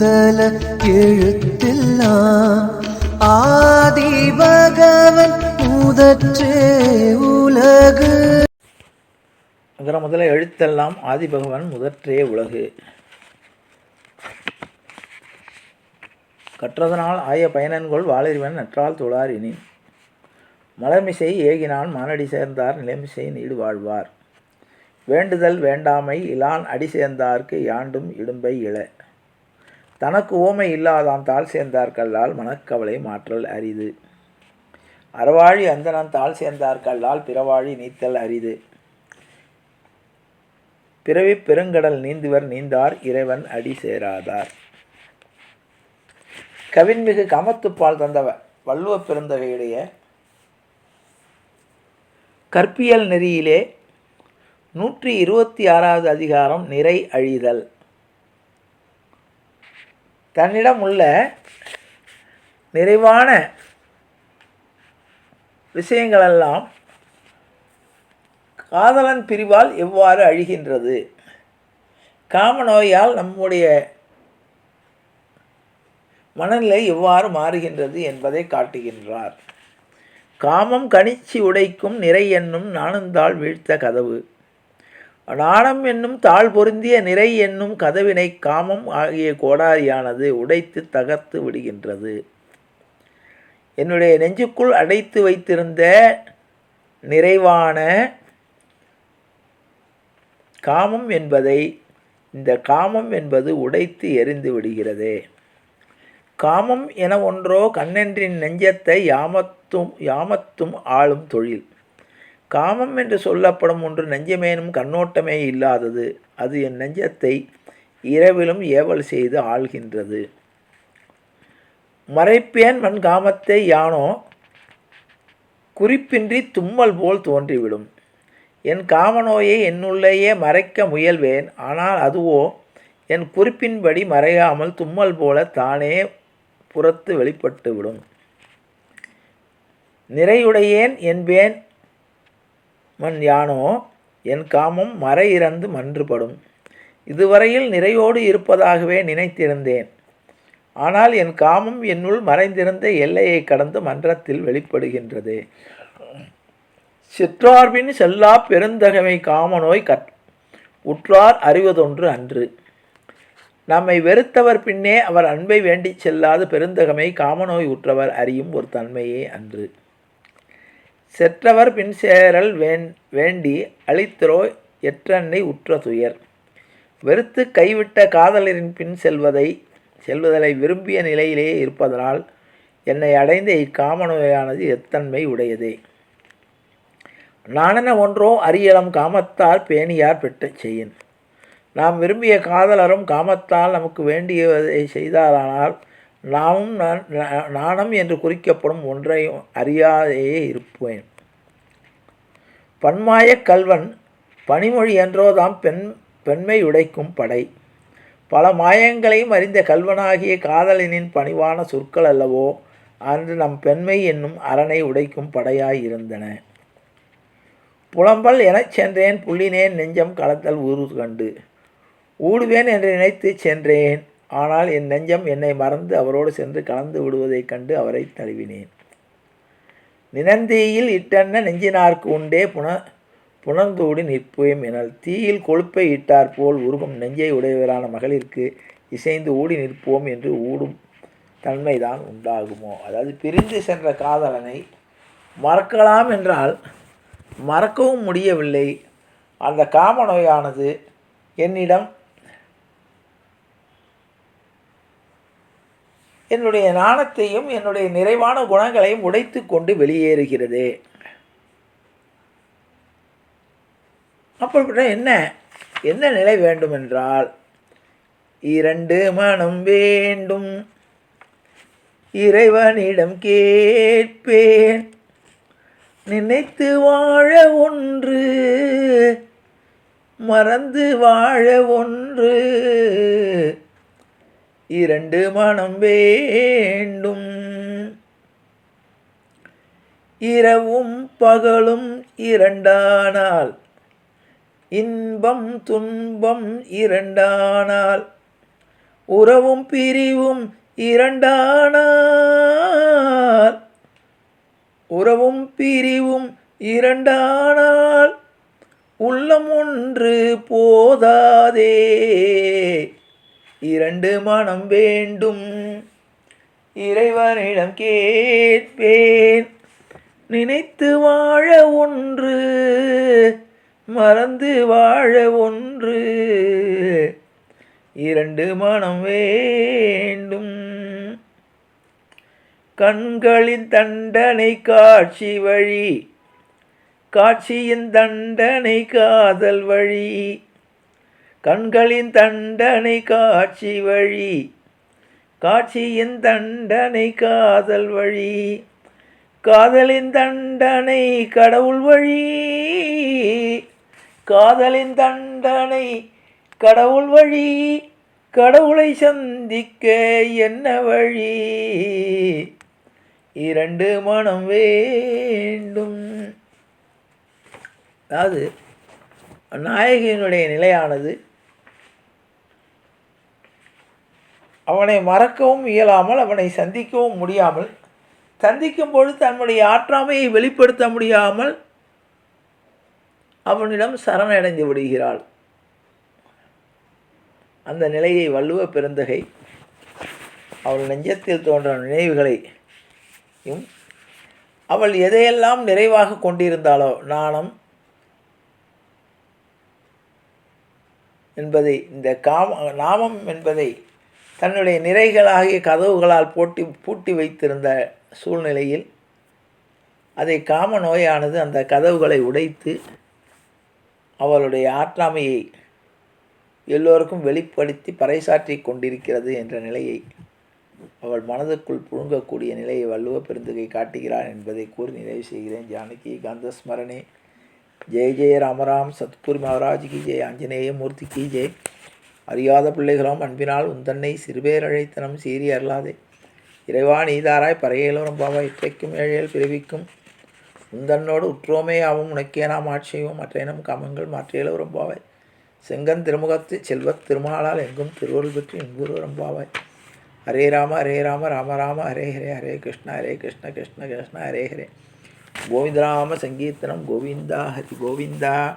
முதல எழுத்தெல்லாம் ஆதி பகவன் முதற்றே உலகு. அகர முதல எழுத்தெல்லாம் ஆதிபகவன் முதற்றே உலகு. கற்றதனால் ஆய பயனன்கொள் வாளறிவன் நற்றால் தொழார் இனி. மலர்மிசை ஏகினான் மானடி சேர்ந்தார் நிலைமிசை நீடு வாழ்வார். வேண்டுதல் வேண்டாமை இலான் அடி சேர்ந்தார்க்கு யாண்டும் இடும்பை இழ. தனக்கு ஓமை இல்லாதான் தாள் சேர்ந்தார்கல்லால் மனக்கவலை மாற்றல் அரிது. அறவாழி அந்தணன் தாள் சேர்ந்தார்கல்லால் பிறவாழி நீத்தல் அரிது. பிறவி பெருங்கடல் நீந்துவர் நீந்தார் இறைவன் அடி சேராதார். கவின்மிகு கமத்துப்பால் தந்தவ வள்ளுவ பெருந்தகையுடைய கற்பியல் நெறியிலே நூற்றி இருபத்தி ஆறாவது அதிகாரம் நிறை அழிதல். தன்னிடம் உள்ள நிறைவான விஷயங்களெல்லாம் காதலன் பிரிவால் எவ்வாறு அழிகின்றது? காமநோயால் நம்முடைய மனநிலை எவ்வாறு மாறுகின்றது என்பதை காட்டுகின்றார். காமம் கணிச்சி உடைக்கும் நிறை என்னும் நாணந்தாள் வீழ்த்த கதவு. நாணம் என்னும் தாழ் பொருந்திய நிறை என்னும் கதவினை காமம் ஆகிய கோடாரியானது உடைத்து தகர்த்து விடுகின்றது. என்னுடைய நெஞ்சுக்குள் அடைத்து வைத்திருந்த நிறைவான காமம் என்பதை இந்த காமம் என்பது உடைத்து எரிந்து விடுகிறதே. காமம் என ஒன்றோ கண்ணென்றின் நெஞ்சத்தை யாமத்தும் யாமத்தும் ஆளும் தொழில். காமம் என்று சொல்லப்படும் ஒன்று நெஞ்சமேனும் கண்ணோட்டமே இல்லாதது. அது என் நெஞ்சத்தை இரவிலும் ஏவல் செய்து ஆள்கின்றது. மறைப்பேன் மண் காமத்தை யானோ குறிப்பின்றி தும்மல் போல் தோன்றிவிடும். என் காமநோயை என்னுள்ளேயே மறைக்க முயல்வேன். ஆனால் அதுவோ என் குறிப்பின்படி மறையாமல் தும்மல் போல தானே புறத்து வெளிப்பட்டுவிடும். நிறையுடையேன் என்பேன் மண் யானோ என் காமம் மறை இறந்து மன்றுபடும். இதுவரையில் நிறையோடு இருப்பதாகவே நினைத்திருந்தேன். ஆனால் என் காமம் என்னுள் மறைந்திருந்த எல்லையை கடந்து மன்றத்தில் வெளிப்படுகின்றது. சிற்றார்பின் செல்லா பெருந்தகமை காமநோய் கற் உற்றார் அறிவதொன்று அன்று. நம்மை வெறுத்தவர் பின்னே அவர் அன்பை வேண்டிச் செல்லாத பெருந்தகமை காமநோய் உற்றவர் அறியும் ஒரு தன்மையே அன்று. செற்றவர் பின் சேரல் வேண் வேண்டி அழித்திரோ எற்றன்னை உற்ற துயர். வெறுத்து கைவிட்ட காதலரின் பின் செல்வதை செல்வதலை விரும்பிய நிலையிலேயே இருப்பதனால் என்னை அடைந்த இக்காமநோயானது எத்தன்மை உடையதே. நானென ஒன்றோ அரியலம் காமத்தால் பேணியார் பெற்ற செய்யின். நாம் விரும்பிய காதலரும் காமத்தால் நமக்கு வேண்டியதை செய்தாரானால் நாமும் நாணம் என்று குறிக்கப்படும் ஒன்றையும் அறியாதையே இருப்பேன். பன்மாய கல்வன் பனிமொழி என்றோதாம் பெண் பெண்மை உடைக்கும் படை. பல மாயங்களையும் அறிந்த கல்வனாகிய காதலனின் பணிவான சொற்கள் அல்லவோ அன்று நம் பெண்மை என்னும் அரணை உடைக்கும் படையாய் இருந்தன. புலம்பல் எனச் சென்றேன் புள்ளினேன் நெஞ்சம் கலத்தல் ஊறு கண்டு ஊடுவேன் என்று நினைத்து சென்றேன் ஆனால் என் நெஞ்சம் என்னை மறந்து அவரோடு சென்று கலந்து விடுவதைக் கண்டு அவரை தழுவினேன். நினந்தீயில் இட்டென்ன நெஞ்சினார்க்கு உண்டே புன புணர்ந்தூடி நிற்பேம் எனல். தீயில் கொழுப்பை இட்டார் போல் உருகும் நெஞ்சை உடையவரான மகளிருக்கு இசைந்து ஓடி நிற்போம் என்று ஊடும் தன்மைதான் உண்டாகுமோ? அதாவது பிரிந்து சென்ற காதலனை மறக்கலாம் என்றால் மறக்கவும் முடியவில்லை. அந்த காமநோயானது என்னிடம் என்னுடைய நாணத்தையும் என்னுடைய நிறைவான குணங்களையும் உடைத்து கொண்டு வெளியேறுகிறது. அப்படிப்பட்ட என்ன? என்ன நிலை வேண்டுமென்றால் இரண்டு மனம் வேண்டும். இறைவனிடம் கேட்பேன். நினைத்து வாழ ஒன்று மறந்து வாழ ஒன்று. இரண்டு மனம் வேண்டும். இரவும் பகலும் இரண்டானால் இன்பம் துன்பம் இரண்டானால் உறவும் பிரிவும் இரண்டானால் உறவும் பிரிவும் இரண்டானால் உள்ளம் ஒன்று போதாதே. இரண்டு மனம் வேண்டும். இறைவனிடம் கேட்பேன். நினைத்து வாழ ஒன்று மறந்து வாழ ஒன்று. இரண்டு மனம் வேண்டும். கண்களின் தண்டனை காட்சி வழி காட்சியின் தண்டனை காதல் வழி. கண்களின் தண்டனை காட்சி வழி. காட்சியின் தண்டனை காதல் வழி. காதலின் தண்டனை கடவுள் வழி. காதலின் தண்டனை கடவுள் வழி. கடவுளை சந்திக்க என்ன வழி? இரண்டு மனம் வேண்டும். அதாவது நாயகியினுடைய நிலையானது அவனை மறக்கவும் இயலாமல் அவனை சந்திக்கவும் முடியாமல் சந்திக்கும் பொழுது தன்னுடைய ஆற்றாமையை வெளிப்படுத்த முடியாமல் அவனிடம் சரணடைந்து விடுகிறாள். அந்த நிலையை வள்ளுவ பெருந்தகை அவள் நெஞ்சத்தில் தோன்ற நினைவுகளையும் அவள் எதையெல்லாம் நிறைவாக கொண்டிருந்தாளோ நாணம் என்பதை இந்த காம நாமம் என்பதை தன்னுடைய நிறைகளாகிய கதவுகளால் போட்டி பூட்டி வைத்திருந்த சூழ்நிலையில் அதை காம நோயானது அந்த கதவுகளை உடைத்து அவளுடைய ஆற்றாமையை எல்லோருக்கும் வெளிப்படுத்தி பறைசாற்றி கொண்டிருக்கிறது என்ற நிலையை அவள் மனதுக்குள் புழுங்கக்கூடிய நிலையை வள்ளுவ பெருந்தகை காட்டுகிறார் என்பதை கூறி நிறைவு செய்கிறேன். ஜானகி கந்தஸ்மரணே. ஜெய ஜெய ராமராம். சத்குரு மகாராஜ் கி ஜெய். ஆஞ்சநேய மூர்த்தி கி ஜெய். அறியாத பிள்ளைகளும் அன்பினால் உந்தன்னை சிறுபேரழைத்தனம் சீறி அருளாதே. இறைவா நீதாராய் பறையலோரம் பாவா இற்றைக்கும் ஏழையல் பிறவிக்கும். உந்தன்னோடு உற்றோமே ஆவும் உனக்கே நாம் ஆட்சியும் மற்ற இனம் காமங்கள் மாற்றியலோரம் பாவாய் செங்கன் திருமுகத்து செல்வத் திருமாலால் எங்கும் திருவருள் பெற்று இன்புருவரம் பாவாய் ஹரே ராம ஹரே ராம ராம ராம ஹரே ஹரே ஹரே கிருஷ்ணா ஹரே கிருஷ்ண கிருஷ்ண கிருஷ்ண ஹரே ஹரே. கோவிந்தராம சங்கீர்த்தனம் கோவிந்தா ஹரி கோவிந்தா.